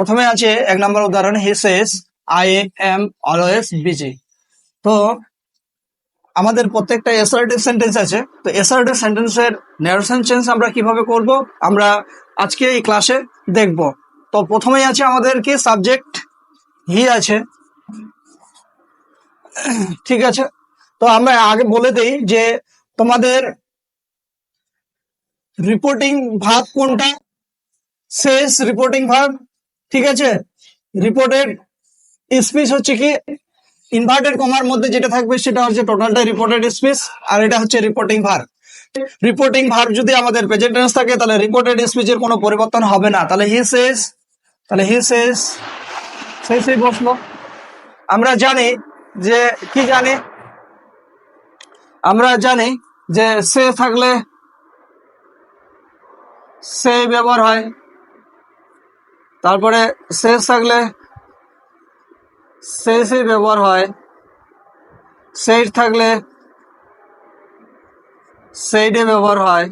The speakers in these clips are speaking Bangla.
প্রথমে আছে এক নম্বর উদাহরণ he says I am always busy তো আমাদের প্রত্যেকটা এসআরটিভ সেন্টেন্স আছে। তো এসআরটিভ সেন্টেন্সের ন্যারেশন চেঞ্জ আমরা কীভাবে করব? আমরা আজকে এই ক্লাসে দেখব। তো প্রথমেই আছে আমাদের কি সাবজেক্ট হি আছে। ঠিক আছে। তো আমরা আগে বলে দেই যে তোমাদের রিপোর্টিং ভাব কোনটা? শেষ রিপোর্টিং ভাব ঠিক আছে? রিপোর্টের স্পিচ হচ্ছে কি ইনভার্টেড কমার মধ্যে যেটা থাকবে সেটা হচ্ছে টোটালটা রিপোর্টেড স্পিচ আর এটা হচ্ছে রিপোর্টিং ভার রিপোর্টিং ভার যদি আমাদের প্রেজেন্ট টেন্স থাকে, তাহলে রিপোর্টেড স্পিচের কোনো পরিবর্তন হবে না। তাহলে হি শেষ তাহলে হি শেষ শেষই প্রশ্ন। আমরা জানি যে, কি জানি? আমরা জানি যে সে থাকলে সে ব্যবহার হয় তারপরে শেষ থাকলে শেষই ব্যবহার হয়। সেইট থাকলে সেইডে ব্যবহার হয়।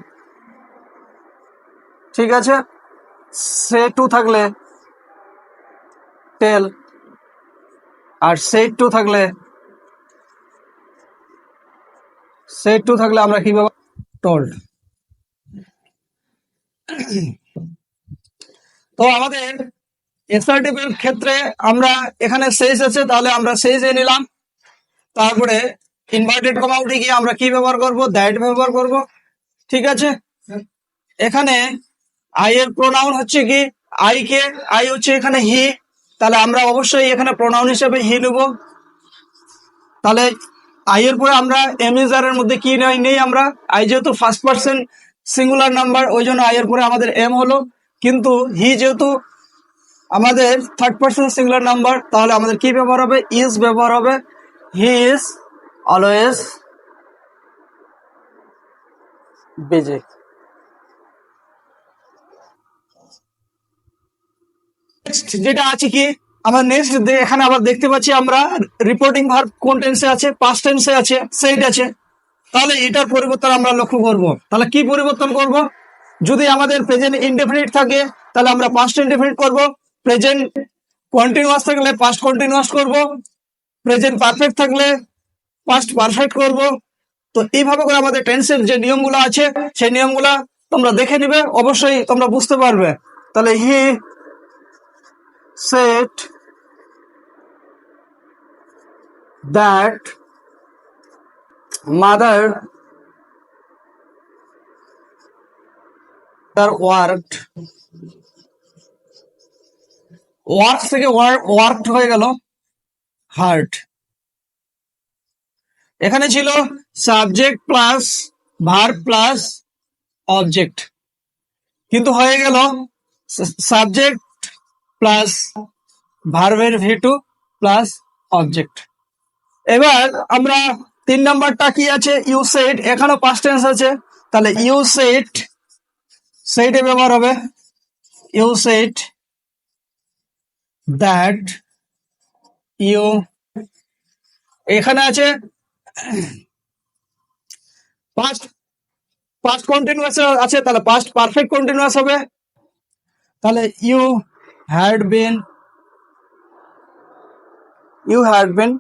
ঠিক আছে? সে টু থাকলে টেল আর সেইট টু থাকলে সেইট টু থাকলে আমরা কি ব্যবহার টোল্ড। তো আমাদের এসআরটিভ এর ক্ষেত্রে আমরা এখানে শেষ আছে, তাহলে আমরা শেষ এ নিলাম। তারপরে ইনভার্টেড কমা উঠে গিয়ে আমরা কি ব্যবহার করব? দ্যাট ব্যবহার করব। ঠিক আছে? এখানে আই এর প্রোনাউন হচ্ছে কি? আই কে আই হচ্ছে এখানে হি তাহলে আমরা অবশ্যই এখানে প্রোনাউন হিসেবে হি নেব। তাহলে আই এর পরে আমরা এমিজার এর মধ্যে কি নেই আমরা। আই যেহেতু ফার্স্ট পার্সন সিঙ্গুলার নাম্বার ওই জন্য আই এর পরে আমাদের এম হলো। কিন্তু হি যেহেতু আমাদের থার্ড পার্সন সিঙ্গুলার নাম্বার তাহলে আমাদের কি ব্যবহার হবে? ইজ ব্যবহার হবে। হি ইজ অলওয়েজ বিজি যেটা আছে কি? আমরা নেক্সট এখানে আবার দেখতে পাচ্ছি আমরা রিপোর্টিং ভার্ব কোন টেন্সে আছে? পাস্ট টেন্সে আছে সেইট আছে। তাহলে এটার পরিবর্তন আমরা লক্ষ্য করব। তাহলে কি পরিবর্তন করব? যদি আমাদের প্রেজেন্ট ইনডেফিনিট থাকে, তাহলে আমরা পাস্ট ইনডেফিনিট করব প্রেজেন্ট কন্টিনিউয়াস থাকলে পাস্ট কন্টিনিউয়াস করব প্রেজেন্ট পারফেক্ট থাকলে পাস্ট পারফেক্ট করব। তো এইভাবে করে আমাদের টেন্সের যে নিয়মগুলো আছে, সেই নিয়মগুলো তোমরা দেখে নিবে, অবশ্যই তোমরা বুঝতে পারবে। তাহলে হি সেট দ্যাট মাদার তার ওয়ার্কড ওয়ার্ক থেকে ওয়ার্ক হয়ে গেল হার্ট এখানে ছিল subject plus verb plus object কিন্তু হয়ে গেল সাবজেক্ট প্লাস ভার্বের ভি টু প্লাস অবজেক্ট এবার আমরা তিন নাম্বারটা কি আছে? ইউ সেট এখানেও পাস্ট টেন্স আছে। তাহলে ইউ সেট সেইটে ব্যবহার হবে। ইউ সেট দ্যাট ইউ এখানে আছে পাস্ট পাস্ট কন্টিনিউয়াস আছে, তাহলে পাস্ট পারফেক্ট কন্টিনিউয়াস হবে। তাহলে you had been you had been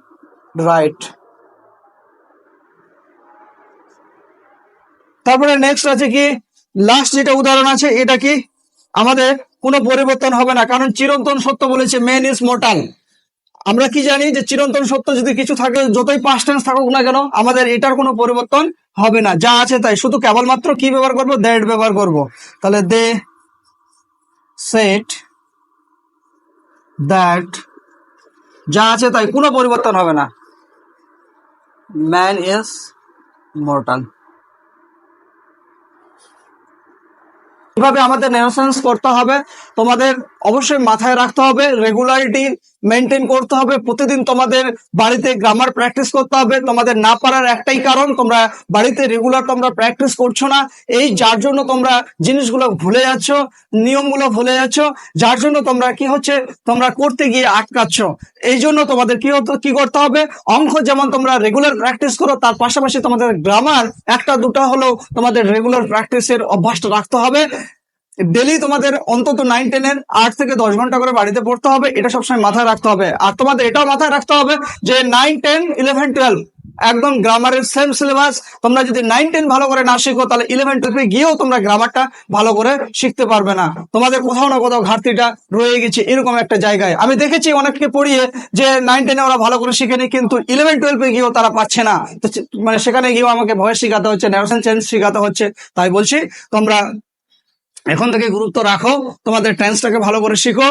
right তারপরে নেক্সট আছে কি? লাস্ট যেটা উদাহরণ আছে, এটা কি? আমাদের কোনো পরিবর্তন হবে না, কারণ চিরন্তন সত্য বলেছে মেন ইজ মোটাল আমরা কি জানি যে চিরন্তন সত্য যদি কিছু থাকে, যতই পাস্ট টেন্স থাকুক না কেন, আমাদের এটার কোনো পরিবর্তন হবে না। যা আছে তাই, শুধু কেবলমাত্র কি ব্যবহার করব? দ্যাট ব্যবহার করব। তাহলে দে সেট দ্যাট যা আছে তাই, কোনো পরিবর্তন হবে না। ম্যান ইজ মর্টাল কীভাবে আমাদের নেশনস করতে হবে। তোমাদের অবশ্যই মাথায় রাখতে হবে রেগুলারিটি মেনটেন করতে হবে। প্রতিদিন তোমাদের বাড়িতে গ্রামার প্র্যাকটিস করতে হবে। তোমাদের না পারার একটাই কারণ, তোমরা বাড়িতে রেগুলার তোমরা প্র্যাকটিস করছ না। এই যার জন্য তোমরা জিনিসগুলো ভুলে যাচ্ছ, নিয়মগুলো ভুলে যাচ্ছ, যার জন্য তোমরা কি হচ্ছে, তোমরা করতে গিয়ে আটকাচ্ছ। এই জন্য তোমাদের কি হতো, কি করতে হবে? অঙ্ক যেমন তোমরা রেগুলার প্র্যাকটিস করো, তার পাশাপাশি তোমাদের গ্রামার একটা, দুটো হলেও তোমাদের রেগুলার প্র্যাকটিসের অভ্যাসটা রাখতে হবে। ডেলি তোমাদের অন্তত নাইন টেনের আট থেকে দশ ঘণ্টা করে বাড়িতে পড়তে হবে, এটা সবসময় মাথায় রাখতে হবে। আর তোমাদের এটাও মাথায় রাখতে হবে যে নাইন টেন ইলেভেন টুয়েলভ একদম গ্রামারের সেম সিলেবাস তোমরা যদি নাইন টেন ভালো করে না শিখো, তাহলে ইলেভেন টুয়েলভে গিয়েও তোমরা গ্রামারটা ভালো করে শিখতে পারবে না। তোমাদের কোথাও না কোথাও ঘাটতিটা রয়ে গেছে এরকম একটা জায়গায়। আমি দেখেছি অনেককে পড়িয়ে যে নাইন টেনে ওরা ভালো করে শিখেনি, কিন্তু ইলেভেন টুয়েলভে গিয়েও তারা পাচ্ছে না। তো মানে সেখানে গিয়েও আমাকে ভয়েস শেখাতে হচ্ছে ন্যারেশন চেঞ্জ শেখাতে হচ্ছে। তাই বলছি, তোমরা এখন থেকে গুরুত্ব রাখো, তোমাদের টেন্সটাকে ভালো করে শিখো,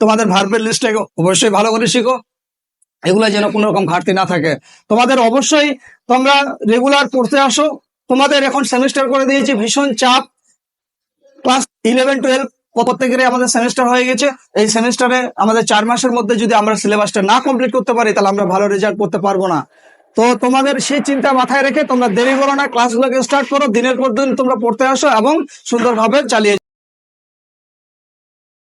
তোমাদের ভার্বের লিস্টটাকে অবশ্যই ভালো করে শিখো। এগুলো যেন কোনো রকম ঘাটতি না থাকে। তোমাদের অবশ্যই তোমরা রেগুলার পড়তে আসো। তোমাদের এখন সেমিস্টার করে দিয়েছি ভীষণ চাপ। ক্লাস ইলেভেন টুয়েলভ প্রত্যেকেরই আমাদের সেমিস্টার হয়ে গেছে। এই সেমিস্টারে আমাদের চার মাসের মধ্যে যদি আমরা সিলেবাসটা না কমপ্লিট করতে পারি, তাহলে আমরা ভালো রেজাল্ট করতে পারব না। তো তোমাদের সেই চিন্তা মাথায় রেখে তোমরা দেরি করো না ক্লাসগুলোকে স্টার্ট করো। দিনের পর দিন তোমরা পড়তে আসো এবং সুন্দরভাবে চালিয়ে